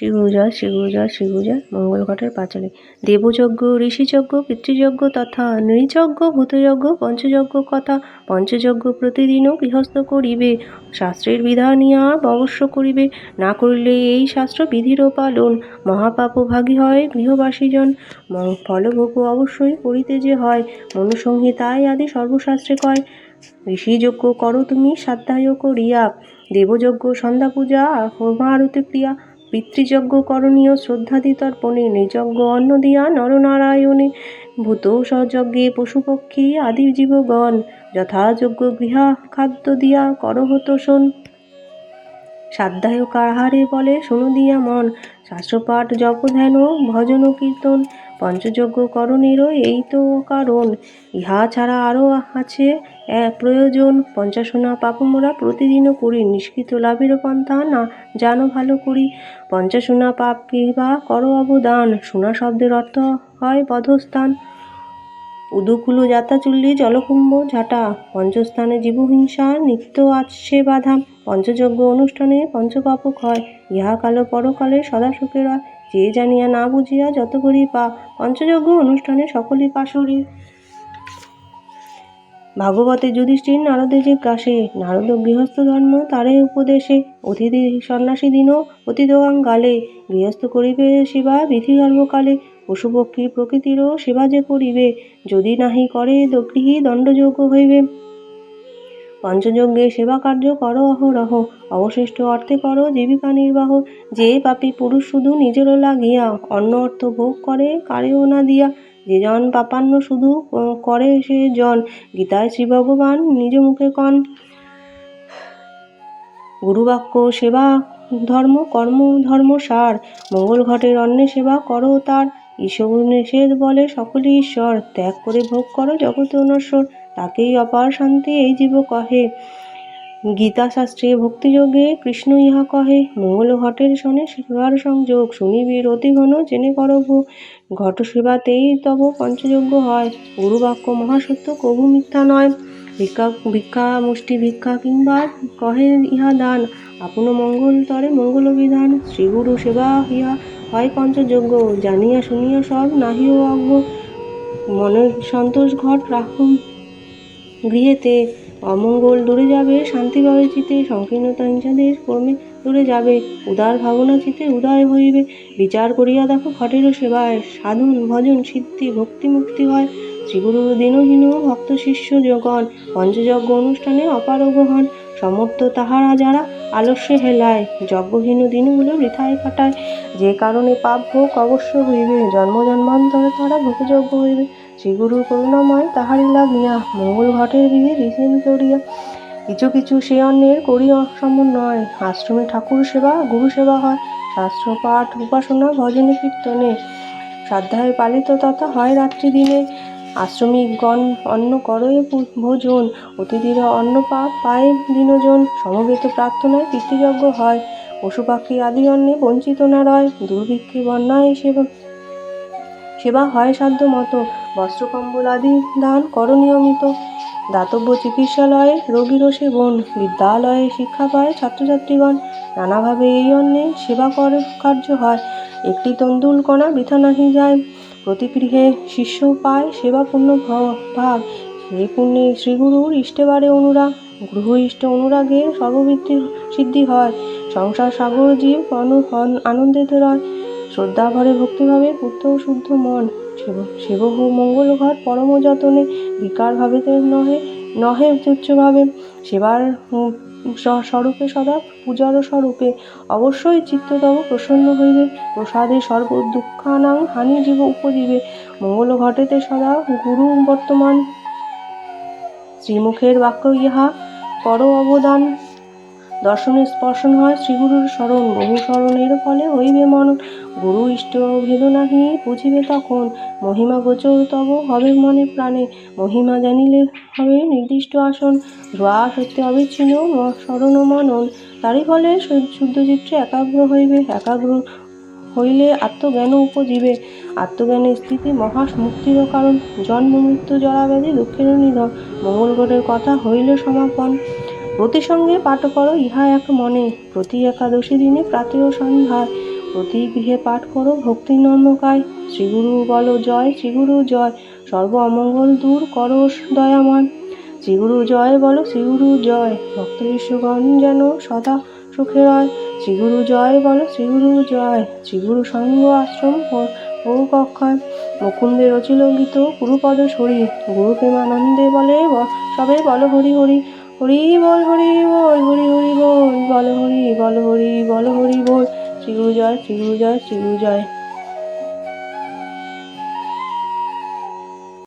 শ্রীগুরুজয় শ্রীগুরুজয় শ্রীগুরুজয় মঙ্গল ঘটের পাঁচালী। দেবযজ্ঞ, ঋষিযজ্ঞ, পিতৃযজ্ঞ তথা নৃযজ্ঞ, ভূতযজ্ঞ, পঞ্চযজ্ঞ কথা পঞ্চযজ্ঞ প্রতিদিনও গৃহস্থ করিবে। শাস্ত্রের বিধান ইহা অবশ্য করিবে। না করিলে এই শাস্ত্র বিধিরও পালন। মহাপাপভাগী হয় গৃহবাসীজন। ফলভোগ অবশ্যই করিতে যে হয়। মনুসংহিতায় আদি সর্বশাস্ত্রে কয়, ঋষিযজ্ঞ করো তুমি সাধ্যায় করিয়া। দেবযজ্ঞ সন্ধ্যা পূজা হোমা আরতি ক্রিয়া পিতৃযজ্ঞ করণীয় শ্রদ্ধাদিতর্পণে নিযজ্ঞ অন্ন দিয়া নরনারায়ণে। ভূত সযজ্ঞে পশুপক্ষী আদি জীবগণ যথাযোগ্য গৃহা খাদ্য দিয়া করহত শোন। সাধ্যায় কাহারে বলে, শুনু দিয়া মন শাস্ত্রপাঠ জপ ধ্যান ভজন কীর্তন। পঞ্চযজ্ঞ করণেরও এই তো কারণ। ইহা ছাড়া আরও আছে প্রয়োজন। পঞ্চাশোনা পাপমোরা প্রতিদিনও করি, নিষ্কৃত লাভের পন্থা না, জানো ভালো করি। পঞ্চাশোনা পাপ কিবা করো অবদান, সোনা শব্দের অর্থ হয় বধস্থান। উদুকুলু যাতাচুল্লি জলকুম্ভ ঝাঁটা, পঞ্চস্থানে জীবহিংসা, নিত্য আছে বাধা। পঞ্চযজ্ঞ অনুষ্ঠানে পঞ্চপাপক হয়, ইহা কালো পরকালে সদা যে জানিয়া না বুঝিয়া যত করি পা, পঞ্চযজ্ঞ অনুষ্ঠানে সকলই পাশরি ভাগবতে যুধিষ্ঠির নারদে কাশে নারদ গৃহস্থ ধর্ম, তারে উপদেশে অতিথি সন্ন্যাসী দিনও অতিদগাং গালে গৃহস্থ করিবে সেবা বিধি গর্ভকালে পশুপক্ষী প্রকৃতিরও সেবা যে করিবে, যদি নাহি করে দ- গৃহী দণ্ডযোগ্য হইবে। পঞ্চযজ্ঞে সেবা কার্য করো অহরহ। অবশিষ্ট অর্থে করো জীবিকা নির্বাহ। যে পাপী পুরুষ শুধু নিজেরও লাগিয়া অন্য অর্থ ভোগ করে, কারেও না দিয়া যে জন পাপান্ন শুধু করে সে জন। গীতায় শ্রী ভগবান নিজ মুখে কন, গুরুবাক্য সেবা ধর্ম, কর্ম ধর্ম সার। মঙ্গল ঘটের অন্যে সেবা করো তার। ঈশ্বর নিষেধ বলে সকলই ঈশ্বর ত্যাগ করে ভোগ করো, জগতে অনশ্বর তাকেই অপার শান্তি এই জীব কহে। গীতা শাস্ত্রে ভক্তিযোগে কৃষ্ণ ইহা কহে, মঙ্গল ঘটের সনে সেবার সংযোগ শুনিবি অতি ঘন, জেনে কর ঘট সেবাতেই তব পঞ্চযজ্ঞ হয়, গুরুবাক্য মহাসত্য কভু মিথ্যা নয়। ভিক্ষা ভিক্ষা, মুষ্টি ভিক্ষা কিংবা কহে ইহা দান, আপন মঙ্গল তরে মঙ্গল বিধান, শ্রীগুরু সেবা ইহা হয় পঞ্চযজ্ঞ, জানিয়া শুনিয়া সব নাহিও অজ্ঞ। মনের সন্তোষ ঘট রাখুন। গৃহেতে অমঙ্গল দূরে যাবে, শান্তি পাবে চিতে, সংকীর্ণতা হিংসাদের কর্মে দূরে যাবে, উদার ভাবনা চিতে উদয় হইবে। বিচার করিয়া দেখো ঘটেরও সেবায়, সাধন ভজন সিদ্ধি ভক্তি মুক্তি হয়। শ্রীগুরু দিনহীন ভক্ত শিষ্য জগণ পঞ্চযজ্ঞ অনুষ্ঠানে অপারগ হন। সমর্থ তাহারা যারা আলস্যে হেলায়। যজ্ঞহীন দিনগুলো বৃথায় কাটায়। যে কারণে পাপ ভোগ অবশ্য হইবে। জন্ম জন্মান্তরে তারা ভোগযজ্ঞ হইবে। শ্রীগুরু করুণাময় তাহারি লাগিয়া মঙ্গল ঘটের বিধি রিসিন করিয়া কিছু কিছু সে অন্যের করি সমন্বয়। আশ্রমে ঠাকুর সেবা, গুরু সেবা হয়। শাস্ত্র পাঠ, উপাসনা, ভজনে কীর্তনে। শ্রদ্ধায় পালিত তথা হয় রাত্রি দিনে আশ্রমিকগণ অন্ন করয়ে ভোজন, অতিথিরা অন্ন পাপ পায় দিনজন সমবেত প্রার্থনায় পিতৃযজ্ঞ হয়। পশু পাখি আদি অন্নে বঞ্চিত না রয় দুর্ভিক্ষে বন্যায় সেবা সেবা হয় সাধ্য মতো। বস্ত্রকম্বল আদি দান কর নিয়মিত। দাতব্য চিকিৎসালয়ে রোগীরও সেবন, বিদ্যালয়ে শিক্ষা পায় ছাত্রছাত্রীগণ। নানাভাবে এই অন্নে সেবা কর কার্য হয়। একটি তন্দুল কণা বৃথা যায়। প্রতি গৃহে শিষ্য পায় সেবা পূর্ণ ভ- ভাগ। সেই পুণ্যে শ্রীগুরুর ইষ্টেবারে অনুরাগ। গ্রহ ইষ্ট অনুরাগে সর্ববৃত্তি সিদ্ধি হয়। সংসার সাগর জীব আনন্দিত রয় শ্রদ্ধা ভরে ভক্তিভাবে পুত্র শুদ্ধ মন। সেবহ মঙ্গল ঘর পরম যতনে বিকার ভাবিতে নহে। নহে তুচ্ছভাবে। সেবার স্বরূপে সদা, পূজার স্বরূপে অবশ্যই চিত্ততম প্রসন্ন হইবে। প্রসাদে সর্ব দুঃখানাং হানি জীব উপজীবে। মঙ্গল ঘটেতে সদা গুরু বর্তমান। শ্রীমুখের বাক্য ইহা, পর অবদান। দর্শনে স্পর্শন হয় শ্রীগুরুর স্মরণ, বহু স্মরণের ফলে হইবে মনন। গুরু ইষ্ট ভেদ নাহি, বুঝিবে তখন। মহিমা গোচর তব, হবে মনে প্রাণে। মহিমা জানিলে হবে নির্দিষ্ট আসন। ধোয়া সত্যি অবিচ্ছিন্ন স্মরণ মনন। তারই ফলে শুদ্ধ চিত্রে একাগ্র হইবে। একাগ্র হইলে আত্মজ্ঞান উপজীবে। আত্মজ্ঞানের স্থিতি মহা মুক্তির কারণ। জন্ম, মৃত্যু, জরাব্যাধি দুঃখের নিধন। মঙ্গলগড়ের কথা হইলে সমাপন। প্রতি সঙ্গে পাঠ করো, ইহা এক মনে। প্রতি একাদশী দিনে প্রাতী ও সন্ধ্যায় প্রতি গৃহে পাঠ করো, ভক্তি নর্মকায় শ্রীগুরু বলো, জয় শ্রীগুরু, জয়। সর্ব অমঙ্গল দূর করো দয়াময়। শ্রীগুরু জয় বলো, শ্রীগুরু জয়। ভক্ত বিশ্বগণ যেন সদা সুখে রয়। শ্রীগুরু জয় বলো, শ্রীগুরু জয়। শ্রীগুরু সঙ্গ আশ্রম ও কক্ষয় মুকুন্দে রচিল গীত গুরুপদ সরি। গুরু প্রেমানন্দে বলে সবে বলো হরি হরি। হরি বল হরি বল, হরি হরি বল বল হরি বল হরি বল হরি বল। শ্রীগুরু জয় শ্রীগুরু জয় শ্রীগুরু জয়।